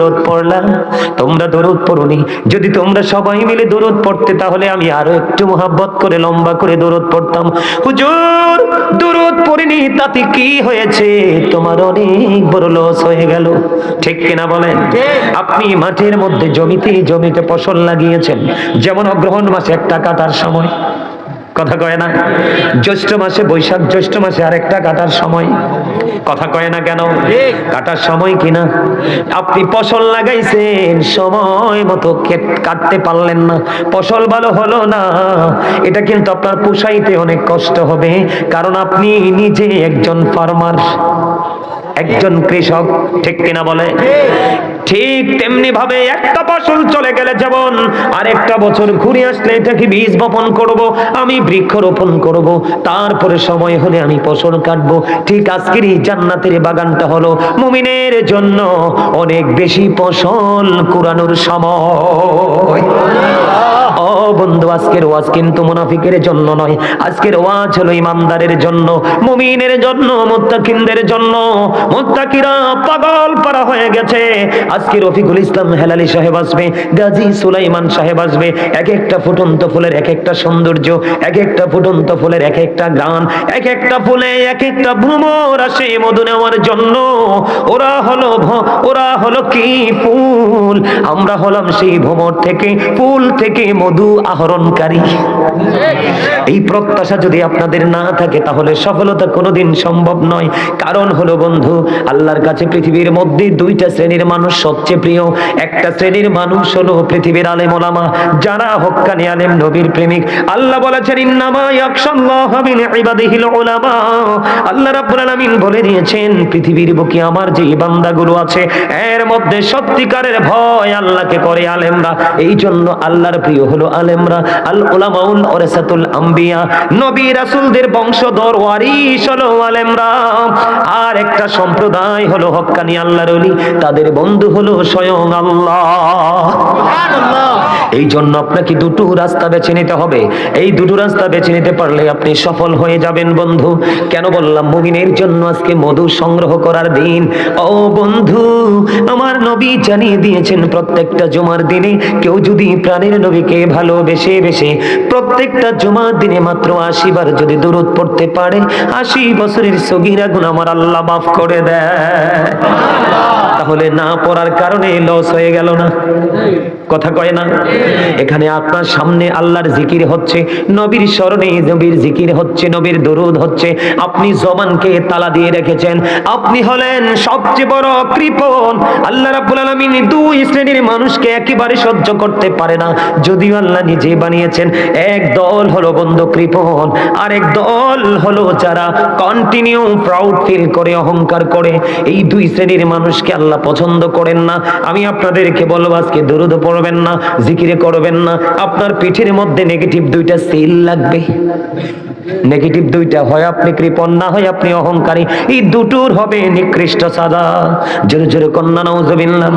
দরদ পড়লাম, তোমরা দরদ পড়ুনি। যদি তোমরা সবাই মিলে দরদ পড়তে, তাহলে আমি আরও একটু মোহাব্বত করে, লম্বা করে পড়তাম। হুজুর পড়িনি, তাতে কি হয়েছে? তোমার অনেক বড় লস হয়ে গেল। ঠিক কিনা বলেন? আপনি মাঠের মধ্যে জমিতে জমিতে ফসল লাগিয়েছেন। যেমন অগ্রহণ মাসে একটা কাটার সময়। কথা কয় না? জ্যৈষ্ঠ মাসে বৈশাখ, জ্যৈষ্ঠ মাসে আরেকটা কাটার সময়। কথা কয় না কেন? কাটার সময় কিনা আপনি ফসল লাগাইছেন, সময় মতো কেট- কাটতে পারলেন না। ফসল ভালো হলো না। এটা কিন্তু আপনার পোষাইতে অনেক কষ্ট হবে, কারণ আপনি নিজে একজন ফার্মার একজন কৃষক, ঠিক কিনা বলে? ঠিক তেমনি ভাবে একটা ফসল চলে গেলে যেমন আরেকটা বছর ঘুরে আসলে এটাকে বীজ বপন করব, আমি বৃক্ষরোপণ করব, তারপরে সময় হলে আমি ফসল কাটবো। ঠিক আজকের এই জান্নাতের বাগানটা হলো মুমিনের জন্য অনেক বেশি ফসল কুড়ানোর সময়। ও বন্ধু, আজকের ওয়াজ কিন্তু মুনাফিকের জন্য নয়। আজকের ওয়াজ হলো ইমানদারের জন্য, মুমিনের জন্য, মুত্তাকিনদের জন্য। মুত্তাকিরা পাগল পারা হয়ে গেছে। আজকে রফিকুল ইসলাম হেলালি সাহেব আসবে, গাজী সুলাইমান সাহেব আসবে। এক একটা ফুটন্ত ফুলের এক একটা সৌন্দর্য, এক একটা ফুটন্ত ফুলের এক একটা গান, এক একটা ফুলে এক একটা ভ্রমর আসে মধু নেওয়ার জন্য। ওরা হলো ওরা হলো কি ফুল? আমরা হলাম সেই ভ্রমর থেকে, ফুল থেকে মধু আহরণকারী। এই প্রত্যাশা যদি আপনাদের না থাকে, তাহলে সফলতা কোনোদিন সম্ভব নয়। কারণ হলো বন্ধু, আল্লাহর কাছে পৃথিবীর মধ্যে দুইটা শ্রেণির মানুষ সবচেয়ে প্রিয় একটা শ্রেণির মানুষ হলো পৃথিবীর আলেম ওলামা, যারা হক্কানি আলেম, নবীর প্রেমিক। আল্লাহ বলেছেন আল্লাহ রাব্বুল আলামিন বলে দিয়েছেন, পৃথিবীর বুকে আমার যে বান্দাগুলো আছে, এর মধ্যে সত্যিকারের ভয় আল্লাহকে করে আলেমরা। এই জন্য আল্লাহর প্রিয় হলো আলেমরা। আল উলামাউল ওরাসাতুল আম্বিয়া, নবী রাসূলদের বংশধর ওয়ারিস হলো আলেমরা। আর একটা সম্প্রদায় হলো হক্কানি আল্লাহর তাদের বন্ধু হলো স্বয়ং আল্লাহ। এই জন্য আপনাকে দুটো রাস্তা বেছে নিতে হবে। এই দুটো রাস্তা বেছে নিতে পারলে আপনি সফল হয়ে যাবেন বন্ধু। কেন বললাম? মুমিনের জন্য আজকে মধু সংগ্রহ করার দিন। ও বন্ধু আমার নবী জানিয়ে দিয়েছেন প্রত্যেকটা জুমার দিনে কেউ যদি প্রাণের নবীকে ভালোবেসে বেশে প্রত্যেকটা জুমার দিনে মাত্র আশি বার যদি দূরত পড়তে পারে আশি বছরের সগিরা গুণ আমার আল্লাহ মাফ করে দেয়। তাহলে না পড়ার কারণে লস হয়ে গেল না। কথা কয় না? এখানে আপনার সামনে আল্লাহর জিকির হচ্ছে, নবীর স্মরণে নবীর জিকির হচ্ছে, নবীর দরুদ হচ্ছে। আপনি জবানকে তালা দিয়ে রেখেছেন। আপনি হলেন সবচেয়ে বড় কৃপণ। আল্লাহ রাব্বুল আলামিন দুই শ্রেণির মানুষকে একেবারে সহ্য করতে পারে না। যদিও আল্লাহ নিজে বানিয়েছেন, এক দল হলো বন্ধ কৃপণ আর এক দল হলো যারা কন্টিনিউ প্রাউড ফিল করে, অহংকার করে। এই দুই শ্রেণির মানুষকে আল্লাহ পছন্দ করেন না, আমি আপনাদেরকে বলব আজকে দরুদ পড়বেন না, জিকিরে করবেন না, আপনার পিঠের মধ্যে নেগেটিভ দুইটা সেল লাগবে। নেগেটিভ দুইটা, হয় আপনি কৃপণ, না হয় আপনি অহংকারী। এই দুটোর হবে নিকৃষ্ট সাদা। জোরে জোরে কন্যা নজবিল্লাম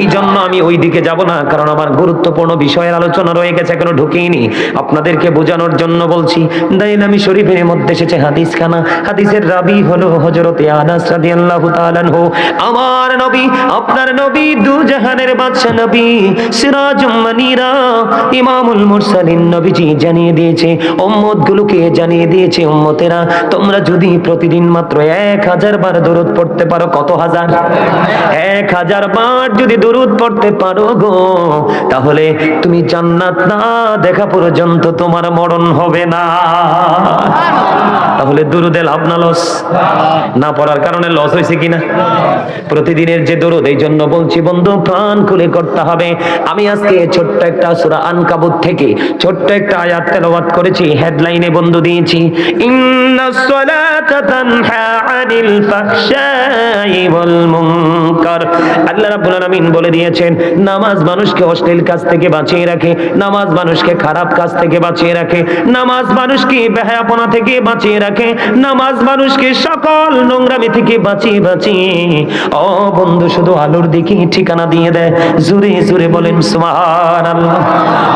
এই জন্য আমি ওই দিকে যাব না, কারণ আমার গুরুত্বপূর্ণ বিষয়ের আলোচনা রয়ে গেছে, এখনও ঢুকিনি। আপনাদেরকে বোঝানোর জন্য বলছি দাইলামি শরীফের মধ্যে এসেছে হাদিস খানা হাদিসের রাবি হলো হজরতে আনাস রাদিয়াল্লাহু তাআলা আনহু। আমার নবী, আপনার নবী দু জাহানের বাদশা নবী, সিরাজুম মানিরা, ইমামুল মুরসালিন নবীজি জানিয়ে দিয়েছে উম্মত গুলোকে জানিয়ে দিয়েছে উম্মতেরা, তোমরা যদি প্রতিদিন মাত্র এক হাজার বার দরুদ পড়তে পারো, কত হাজার? এক হাজার বার যদি দরুদ পড়তে পারো গো, তাহলে তুমি জান্নাত না দেখা পর্যন্ত তোমার মরণ হবে না। তাহলে দুরুদে লাভ না লস? না পড়ার কারণে লস হয়েছে কিনা? প্রতিদিনের যে দরুদ, এই জন্য বলছি, বন্ধু, প্রাণ খুলে করতে হবে। আমি আজকে ছোট্ট একটা সুরা আনকাবুত থেকে ছোট্ট একটা আয়াত তেলাওয়াত করেছি হেডলাইনে বন্ধু দিয়েছি আল্লাহ রাব্বুল আলামিন বলে দিয়েছেন, নামাজ মানুষকে অশ্লীল কাজ থেকে বাঁচিয়ে রাখে, নামাজ মানুষকে খারাপ কাজ থেকে বাঁচিয়ে রাখে, নামাজ মানুষকে বেহায়াপনা থেকে বাঁচিয়ে রাখে, নামাজ মানুষকে সকল নোংরামি থেকে বাঁচিয়ে বাঁচিয়ে, ও বন্ধু, শুধু আলোর দিকে ঠিকানা দিয়ে দেয়, জুরে জুরে বলেন সুবহান আল্লাহ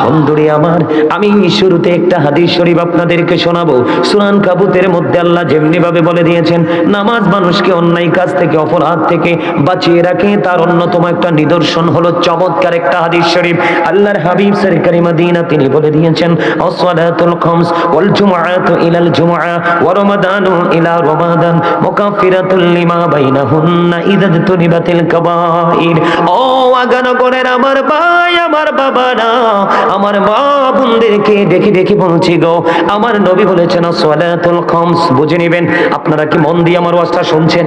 বন্ধুরে আমার, আমি শুরুতে একটা হাদিস শরীফ আপনাদেরকে শোনাবো কাবুতের মধ্যে আল্লাহ যেমনি ভাবে বলে দিয়েছেন, নামাজ মানুষকে অন্যায় কাজ থেকে, অপরাধ থেকে বাঁচিয়ে রাখে। তার অন্যতম একটা নিদর্শন হলো চমৎকার একটা হাদিস শরীফ। আল্লাহর হাবিব সরকারি মদিনা তিনি বলে দিয়েছেন আসসালাতুল খামস ওয়াল জুমআতু ইলাল জুমআ ওয়া রমাদানু ইলা রমাদান মুকাফফিরাতুল লিমা বাইনাহুন্না ইযা তুনিবাতিল কাবাইর। ও আগানগরের আমার ভাই, আমার বাবারা, আমার মা বোনদেরকে দেখে দেখে বলছি গো, আমার নবী বলেছেন সালাতুল খামস বুঝে নেবেন আপনারা কি মন দিয়ে আমার ওয়াজটা শুনছেন?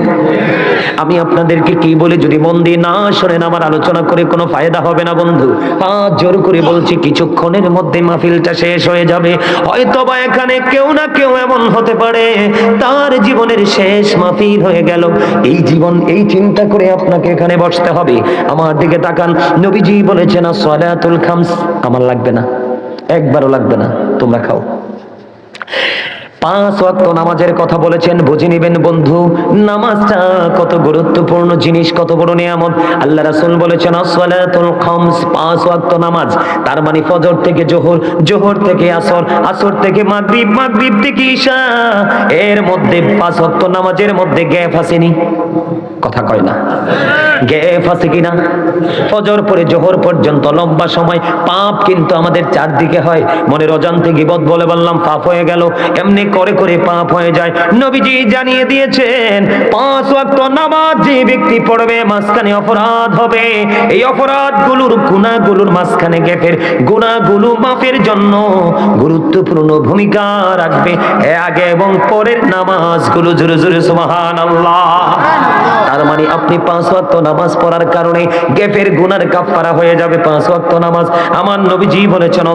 আমি আপনাদেরকে কি বলে, যদি মন দিয়ে না শোনেন, আমার আলোচনা করে কোনো ফায়দা হবে না বন্ধু। হাত জোর করে বলছি, কিছুক্ষণের মধ্যে মাহফিলটা শেষ হয়ে যাবে। হয়তো বা এখানে কেউ না কেউ এমন হতে পারে। তার জীবনের শেষ মাহফিল হয়ে গেল। এই জীবন, এই চিন্তা করে আপনাকে এখানে বসতে হবে। আমার দিকে তাকান। নবীজি বলেছেন সালাতুল খামস। আমার লাগবে না। একবারও লাগবে না। তোমরা খাও। পাঁচ ওয়াক্ত নামাজের কথা বলেছেন, বুঝে নিবেন বন্ধু, নামাজটা কত গুরুত্বপূর্ণ জিনিস, কত বড় নিয়ামত। আল্লাহ রাসূল বলেছেন পাঁচ ওয়াক্ত নামাজ। তার মানে ফজর থেকে জোহর জোহর থেকে আসর আসর থেকে মাগরিব মাগরিব থেকে ঈশা। এর মধ্যে পাঁচ ওয়াক্ত নামাজের মধ্যে গ্যাপ আসেনি কথা কয় না। গ্যাপ আছে কিনা ফজর পরে জোহর পর্যন্ত লম্বা সময়, পাপ কিন্তু আমাদের চারদিকে হয়। মনের অজান্তে গিবত বলে বললাম, পাপ হয়ে গেল। এমনি করে করে পাপ হয়ে যায়। নবীজি জানিয়ে দিয়েছেন, পাঁচ ওয়াক্ত নামাজ যে ব্যক্তি পড়বে মাঝখানে অপরাধ হবে। এই অপরাধগুলোর গুণাগুলোর মাঝখানে গ্যাপের গুণাগুলো মাফের জন্য গুরুত্বপূর্ণ ভূমিকা রাখবে। আগে এবং পরের নামাজগুলো জোরে জোরে, সুবহানাল্লাহ। তার মানে আপনি পাঁচ ওয়াক্ত নামাজ পড়ার কারণে গেফের গুনার কাফারা হয়ে যাবে পাঁচ ওয়াক্ত নামাজ। আমার নবীজি বলেছেন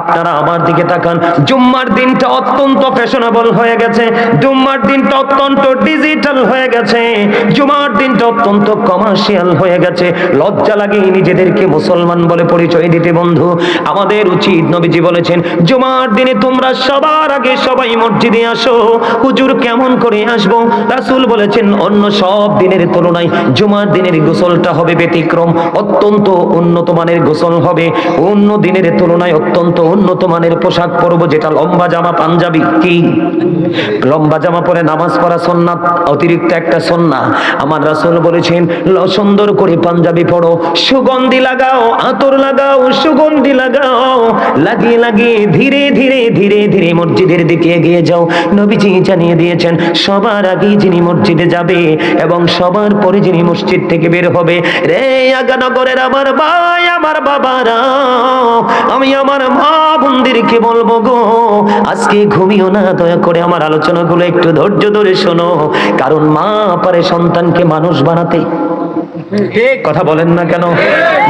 আপনারা আমার দিকে তাকান। জুম্মার দিনটা অত্যন্ত ফ্যাশনেবল হয়ে গেছে। জুম্মার দিনটা অত্যন্ত ডিজিটাল হয়ে গেছে। জুমার দিনটা অত্যন্ত কমার্শিয়াল হয়ে গেছে। লজ্জা লাগে নিজেদেরকে মুসলমান বলে পরিচয় দিতে বন্ধু। আমাদের উচিত, নবীজি বলেছেন, জুমার দিনে তোমরা সবার আগে সবাই মসজিদে আসো। হুজুর কেমন করে আসব? রাসূল বলেছেন, অন্য সব দিনের তুলনায় জুমার দিনের গোসলটা হবে ব্যতিক্রম, অত্যন্ত উন্নত মানের গোসল হবে। অন্য দিনের তুলনায় অত্যন্ত উন্নত মানের পোশাক পরব, যেটা লম্বা জামা, পাঞ্জাবি, কি? লম্বা জামা পরে নামাজ পড়া সন্ন্যাত অতিরিক্ত একটা সন্না। আমার রাসূল বলেছেন সুন্দর করে পাঞ্জাবি পড়ো, সুগন্ধি লাগাও, আতর লাগাও, সুগন্ধি লাগাও। লাগিয়ে লাগিয়ে, ধীরে ধীরে ধীরে ধীরে মসজিদের দিকে এগিয়ে যাও। নবীজি জানিয়ে দিয়েছেন, সবার আগে যিনি মসজিদে যাবে এবং সবার পরে যিনি মসজিদ থেকে বের হবে। রে আগানগরের আমার ভাই, আমার বাবারা, আমি আমার মা বন্দিরকে বলব গো, আজকে ঘুমিও না, দয়া করে আমার আলোচনাগুলো একটু ধৈর্য ধরে শোনো। কারণ মা পারে সন্তানকে মানুষ বানাতে। কথা বলেন না কেন?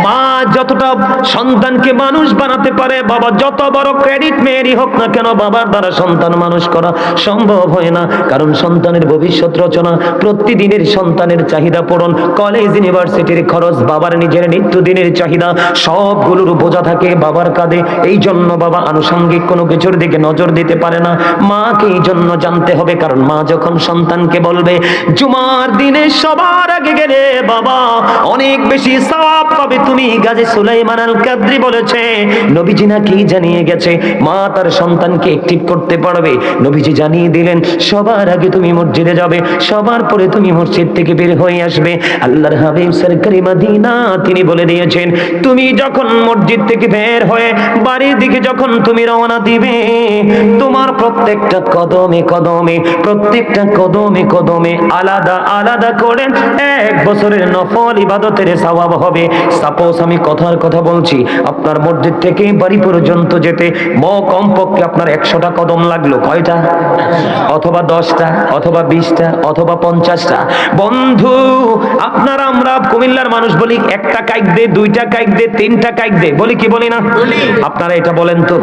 মা যতটা সন্তানকে মানুষ বানাতে পারে, বাবা যত বড় ক্রেডিট মেয়েরই হোক না কেন, বাবার দ্বারা সন্তান মানুষ করা সম্ভব হয় না। কারণ সন্তানের ভবিষ্যৎ রচনা, প্রতিদিনের সন্তানের চাহিদা পূরণ কলেজ ইউনিভার্সিটির খরচ, বাবার নিজের নিত্যদিনের চাহিদা, সবগুলোর বোঝা থাকে বাবার কাঁধে। এই জন্য বাবা আনুষঙ্গিক কোনো কিছুর দিকে নজর দিতে পারে না। মাকে এই জন্য জানতে হবে, কারণ মা যখন সন্তানকে বলবে, জুমার দিনে সবার আগে গেলে বাবা অনেক বেশি সওয়াব পাবে তুমি গাজী সুলাইমান আল কাদরি বলেছে। নবীজি নাকি জানিয়ে গেছে, মা তার সন্তানকে অ্যাক্টিভ করতে পারবে। নবীজি জানিয়ে দিলেন, সবার আগে তুমি মসজিদে যাবে, সবার পরে তুমি মসজিদ থেকে বের হয়ে আসবে। আল্লাহর হাবিব সরকারি মাদিনা, তিনি বলে দিয়েছেন, তুমি যখন মসজিদ থেকে বের হয়ে বাড়ির দিকে যখন তুমি রওনা দিবে, তোমার প্রত্যেকটা কদমে কদমে, প্রত্যেকটা কদমে কদমে আলাদা আলাদা করে এক বছরের নফল ইবাদতের সওয়াব হবে। সাপোজ আমি কথার কথা বলছি আপনার মসজিদ থেকে বাড়ি পর্যন্ত যেতে ম কমপক্ষে আপনার একশোটা কদম লাগল। কয়টা? অথবা দশটা অথবা বিশটা অথবা পঞ্চাশটা। বন্ধু আপনার আমরা কুমিল্লার মানুষ বলি একটা কাইক দে দুইটা কাইক দে তিনটা কাইক দে। বলি কি বলি না? আপনারা এটা বলেন তো।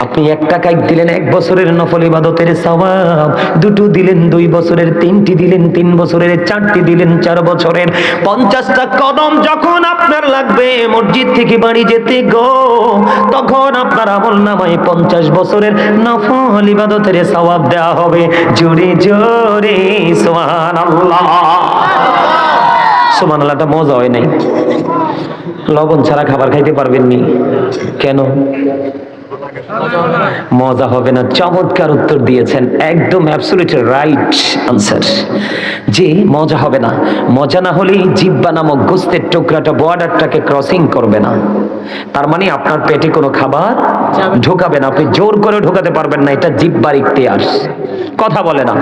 আপনি একটা কাইক দিলেন এক বছরের নফল ইবাদতের সওয়াব দুটো দিলেন দুই বছরের তিনটি দিলেন তিন বছরের চারটি দিলেন চার বছরের পঞ্চাশটা কদম যখন আপনার লাগবে মসজিদ থেকে বাড়ি যেতে গো, তখন আপনার আমল নামায় পঞ্চাশ বছরের নফল ইবাদতের সওয়াব দেওয়া হবে। জোরে জোরে সোহান আল্লাহ মজা হয় নাই। লবণ ছাড়া খাবার খাইতে পারবেন নি। কেন? মজা হবে না চমৎকার উত্তর দিয়েছেন একদম অ্যাবসলিউট রাইট আনসার যে মজা হবে না মজা না হলেই জিব্বা নামক গোস্তের টুকরাটা বর্ডারটাকে ক্রসিং করবে না। তার মানে আপনার পেটে কোনো খাবার ঢোকাবে না আপনি জোর করে ঢোকাতে পারবেন না এটা জিব্বার ইখতিয়ার। কথা বলে না।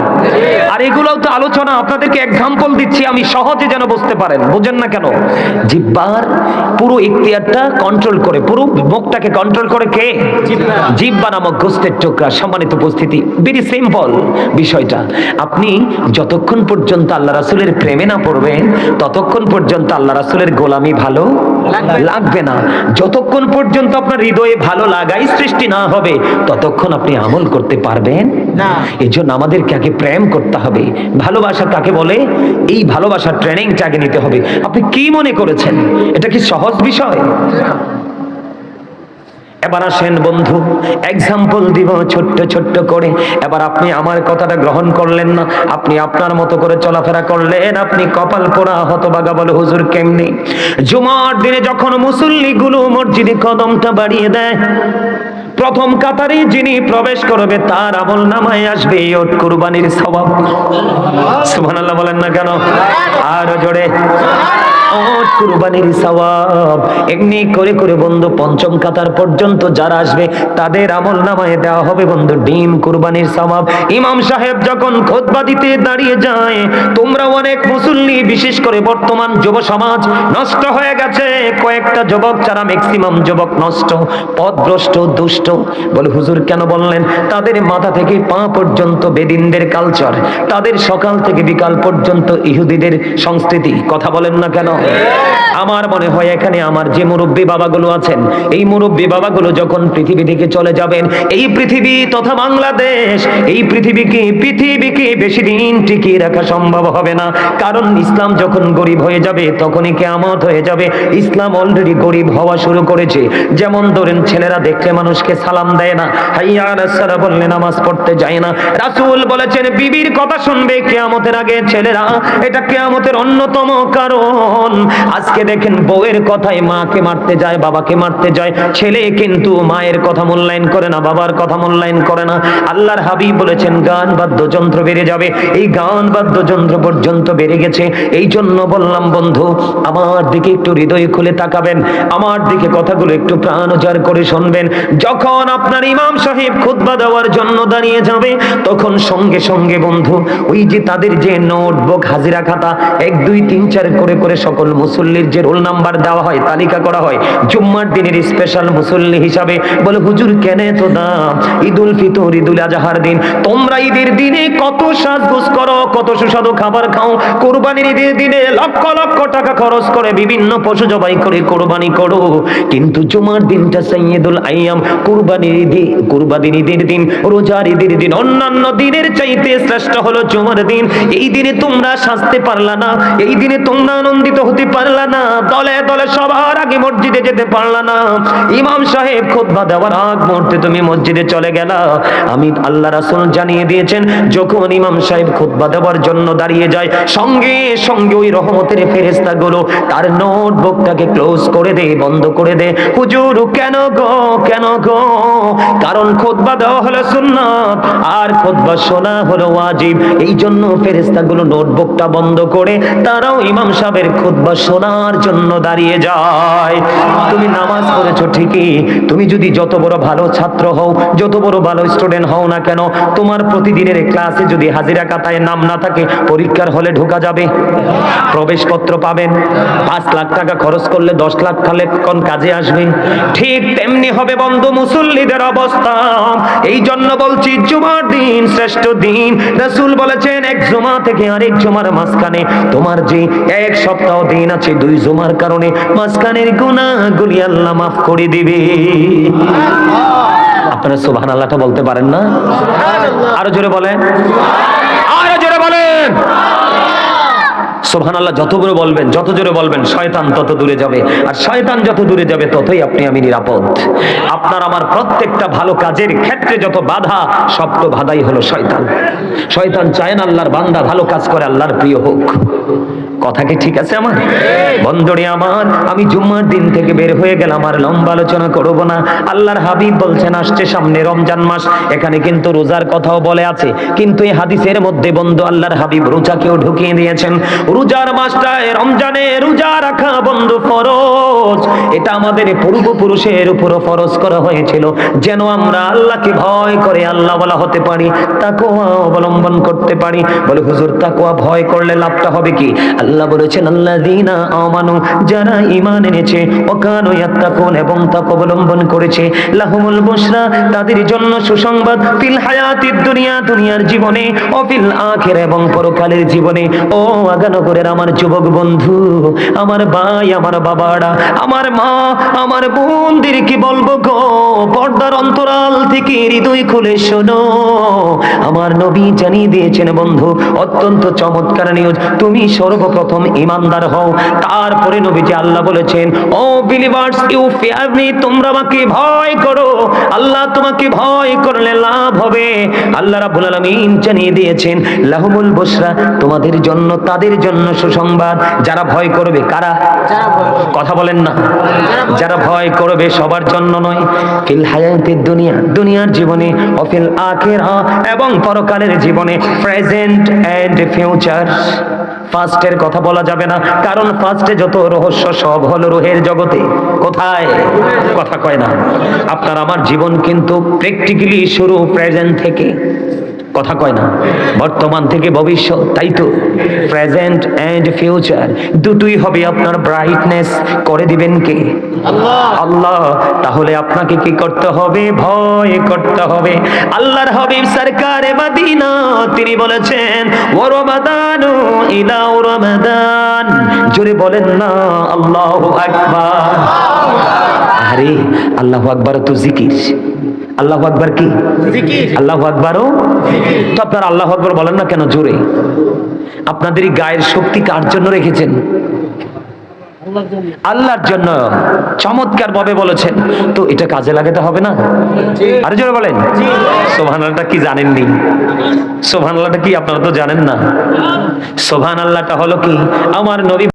আর এগুলোও তো আলোচনা আপনাদেরকে এক্সাম্পল দিচ্ছি আমি সহজে যেন বুঝতে পারেন বুঝেন না কেন? জিব্বার পুরো ইখতিয়ারটা কন্ট্রোল করে পুরো মুখটাকে কন্ট্রোল করে কে? জিব্বা। নামক গোস্তের টুকরা সম্মানিত উপস্থিতি ভেরি সিম্পল বিষয়টা। আপনি যতক্ষণ পর্যন্ত আল্লাহ রাসূলের প্রেমে না পড়বেন ততক্ষণ পর্যন্ত আল্লাহ রাসূলের গোলামি ভালো লাগবে না। যতক্ষণ পর্যন্ত আপনার হৃদয়ে ভালো লাগাই সৃষ্টি না হবে ততক্ষণ আপনি আমল করতে পারবেন। না। এই জন্য আমাদেরকে আগে প্রেম করতে হবে। ভালোবাসা কাকে বলে? এই ভালোবাসার ট্রেনিংটা আগে নিতে হবে। আপনি কি মনে করেছেন? এটা কি সহজ বিষয়? এবার আসেন বন্ধু এক্সাম্পল দিব ছোট্ট ছোট্ট করে। এবার আপনি আমার কথাটা গ্রহণ করলেন না, আপনি আপনার মতো করে চলাফেরা করলেন, আপনি কপাল পোড়া হতবাগা বলে হুজুর কেমনি? জুমার দিনে যখন মুসল্লিগুলো মসজিদে কদমটা বাড়িয়ে দেয়, প্রথম কাতারে যিনি প্রবেশ করবে, তার আমল নামায় আসবে, এই ওট কুরবানির স্বভাব। সুবহানাল্লাহ বলেন না কেন? আর জোরে। ওট কুরবানির সওয়াব। এমনি করে করে বন্ধু, পঞ্চম কাতার পর্যন্ত যারা আসবে, তাদের আমল নামায় দেওয়া হবে বন্ধু, ডিম, কুরবানির সওয়াব। ইমাম সাহেব যখন খুতবা দিতে দাঁড়িয়ে যায় তোমরা অনেক মুসল্লি, বিশেষ করে বর্তমান যুব সমাজ, নষ্ট হয়ে গেছে। কয়েকটা যুবক ছাড়া ম্যাক্সিমাম যুবক নষ্ট পথভ্রষ্ট দুষ্ট। বলে, হুজুর, কেন বললেন? তাদের মাথা থেকে পা পর্যন্ত বেদিনদের কালচার তাদের সকাল থেকে বিকাল পর্যন্ত ইহুদিদের সংস্কৃতি, কথা বলেন না কেন? আমার মনে হয় এখানে আমার যে মুরব্বী বাবাগুলো আছেন, এই মুরব্বী বাবাগুলো যখন পৃথিবী থেকে চলে যাবেন, এই পৃথিবী তথা বাংলাদেশ, এই পৃথিবীকে পৃথিবীকে বেশি দিন টিকিয়ে রাখা সম্ভব হবে না? কারণ ইসলাম যখন গরিব হয়ে যাবে, তখনই কেয়ামত হয়ে যাবে। ইসলাম অলরেডি গরিব হওয়া শুরু করেছে। যেমন ধরেন ছেলেরা দেখলে মানুষকে সালাম দেয় না, হাইয়া বললে নামাজ পড়তে যায় না। রাসূল বলেছেন, বিবির কথা শুনবে কেয়ামতের আগে ছেলেরা, এটা কেয়ামতের অন্যতম কারণ। আজকে দেখেন বউয়ের কথায় মাকে মারতে যায়, বাবাকে মারতে যায়। ছেলে কিন্তু মায়ের কথা মূল্যায়ন করে না, বাবার কথা মূল্যায়ন করে না। আল্লাহর হাবিব বলেছেন, গান, বাদ্যযন্ত্র বেড়ে যাবে। এই গান, বাদ্যযন্ত্র পর্যন্ত বেড়ে গেছে। এই জন্য বললাম, বন্ধু, আমার দিকে একটু হৃদয় খুলে তাকাবেন। আমার দিকে কথাগুলো একটু প্রাণ উজাড় করে শুনবেন। যখন আপনার ইমাম সাহেব খুতবা দেওয়ার জন্য দাঁড়িয়ে যাবে, তখন সঙ্গে সঙ্গে বন্ধু, ওই যে তাদের যে নোটবুক, হাজিরা খাতা, এক, দুই, তিন, চার, করে করে সকল মুসল্লির যে রোল নাম্বার দেওয়া হয়, তালিকা করা হয়, জুম্মার দিনের স্পেশাল মুসল্লি হিসাবে বলে, হুজুর, কেন তো দাম? ঈদুল ফিতর, ঈদুল আজহার দিন, তোমরা ঈদের দিনে কত সাজগোজ করো, কত সুস্বাদু খাবার খাও, কোরবানির ঈদের দিনে লক্ষ লক্ষ টাকা খরচ করে বিভিন্ন পশু জবাই করে কোরবানি করো, কিন্তু জুমার দিনটা সাইয়্যিদুল আইয়াম কোরবানির ঈদে, কোরবানির ঈদের দিন, রোজার ঈদের দিন, অন্যান্য দিনের চাইতে শ্রেষ্ঠ হলো জুমার দিন, এই দিনে তোমরা সাজতে পারলা না, এই দিনে তোমরা আনন্দিত হতে পারলা না, দলে দলে সবার আগে মসজিদে যেতে পারলা না। ইমাম সাহেব খুতবা দেওয়ার আগ মুহূর্তে তুমি মসজিদে চলে গেলা। আমি আল্লাহ রাসূল জানিয়ে দিয়েছেন, যখন ইমাম সাহেব খুতবা দেওয়ার জন্য দাঁড়িয়ে যায়, সঙ্গে সঙ্গে ওই রহমতের ফেরেশতাগুলো তার নোটবুকটাকে ক্লোজ করে দে, বন্ধ করে দে। হুজুর, কেন গো কেন গো? কারণ খুতবা দেওয়া হলো সুন্নাত, আর খুতবা শোনা হলো ওয়াজিব। এই জন্য ফেরেশতাগুলো নোটবুকটা বন্ধ করে, তারাও ইমাম সাহেবের খুতবা শোনা শোনার জন্য দাঁড়িয়ে যায়। তুমি নামাজ পড়েছো ঠিকই, তুমি যদি যত বড় ভালো ছাত্র হও, যত বড় ভালো স্টুডেন্ট হও না কেন, তোমার প্রতিদিনের ক্লাসে যদি হাজিরা খাতায় নাম না থাকে, পরীক্ষার হলে ঢোকা যাবে। প্রবেশপত্র পাবেন। পাঁচ লাখ টাকা খরচ করলে দশ লাখ খালে কোন কাজে আসবে? ঠিক তেমনি হবে বন্ধু মুসল্লিদের অবস্থা। এই জন্য বলছি, জুমার দিন শ্রেষ্ঠ দিন। রাসূল বলেছেন, এক জুমা থেকে আরেক জুমার মাঝখানে তোমার যে এক সপ্তাহ দিন আছে দুই জুমার কারণে মাঝখানের গুনাহগুলি আল্লাহ মাফ করে দিবে। আপনারা সুবহানাল্লাহটা বলতে পারেন না? আরও জোরে বলেন। আরও জোরে বলেন। সোহান আল্লাহ যত করে বলবেন, যত জোরে বলবেন, শয়তান তত দূরে যাবে। আর শয়তান যত দূরে যাবে, ততই আপনি আমি নিরাপদ। আপনার আমার প্রত্যেকটা ভালো কাজের ক্ষেত্রে যত বাধা সবটো বাধাই হলো শয়তান। শয়তান চায় না আল্লাহর বান্দা ভালো কাজ করে, আল্লাহর প্রিয় হোক। কথা কি ঠিক আছে আমার? বন্ধুরে আমার, আমি জুম্মার দিন থেকে বের হয়ে গেলাম, আর লম্বা আলোচনা করব না। আল্লাহর হাবিব বলছেন, আসছে সামনে রমজান মাস, এখানে কিন্তু রোজার কথাও বলে আছে। কিন্তু এই হাদিসের মধ্যে বন্ধু, আল্লাহর হাবিব রোজাকেও ঢুকিয়ে দিয়েছেন। রোজার মাসটায় রমজানে রোজা রাখা বন্ধু ফরজ। এটা আমাদের পূর্বপুরুষের উপরও ফরজ করা হয়েছিল। যেন আমরা আল্লাহকে ভয় করে আল্লাহ বলা হতে পারি, তাকওয়া অবলম্বন করতে পারি। বলে, হুজুর, তাকওয়া ভয় করলে লাভটা হবে কি? আল্লাহ বলেছেন, আল্লাযীনা আমানু, যারা ঈমান এনেছে ওয়াকানু ইয়াত্তাকুন এবং তাকওয়া অবলম্বন করেছে। লাহুমুল বুশরা, তাদের জন্য সুসংবাদ ফিল হায়াতিদ দুনিয়া, দুনিয়ার জীবনে ও আখের এবং পরকালের জীবনে। ও আগানগরের আমার যুবক বন্ধু, আমার ভাই, আমার বাবারা, আমার মা, আমার বোনদের কি বলব গো? পর্দার অন্তরাল থেকে হৃদয় খুলে শোনো। আমার নবী জানিয়ে দিয়েছেন, বন্ধু, অত্যন্ত চমৎকার নিউজ তুমি সর্বপ্রথম ইমানদার হও। তারপরে নবীজি আল্লাহ বলেছেন, ও বিলিভার্স ইউ ফিয়ার মি তোমরা আমাকে ভয় করো। আল্লাহ তোমাকে ভয় করলে লাভ হবে। আল্লাহ রাব্বুল আলামিন জানিয়ে দিয়েছেন, লাহুমুল বুশরা, তোমাদের জন্য, তাদের জন্য সুসংবাদ যারা ভয় করবে কারা? কথা বলেন না। যারা ভয় করবে সবার জন্য নয়। ফিল হায়াতের দুনিয়া দুনিয়ার জীবনে অফিল আখেরা এবং পরকালের জীবনে প্রেজেন্ট এন্ড ফিউচার ফার্স্টের কথা বলা যাবে না কারণ ফার্স্টে যত রহস্য সব হলো রোহের জগতে। কোথায়? কথা কয় না। আপনার আমার জীবন কিন্তু প্র্যাকটিক্যালি শুরু প্রেজেন্ট থেকে। কথা কয় না। বর্তমান থেকে ভবিষ্যৎ তাই তো? প্রেজেন্ট এন্ড ফিউচার দুটোই হবে আপনার ব্রাইটনেস করে দিবেন কে? আল্লাহ। তাহলে আপনাকে কি করতে হবে? ভয় করতে হবে। আল্লাহর হাবিব সরকারে মদিনা তিনি বলেছেন ও রমাদানু ইলা রমাদান। জোরে বলেন না আল্লাহু আকবার। আরে আল্লাহু আকবার তো জিকির। আল্লাহু আকবার কি? আল্লাহু আকবারও? তো আপনারা আল্লাহু আকবার বলেন না কেন জোরে? আপনাদের এই গায়ের শক্তি কার জন্য রেখেছেন? আল্লাহর জন্য চমৎকার ভাবে বলেছেন। তো এটা কাজে লাগাতে হবে না? আরে জোরে বলেন। সোভান আল্লাহটা কি জানেননি? সোভান আল্লাহটা কি আপনারা তো জানেন না? সোভান আল্লাহটা হলো কি? আমার নবী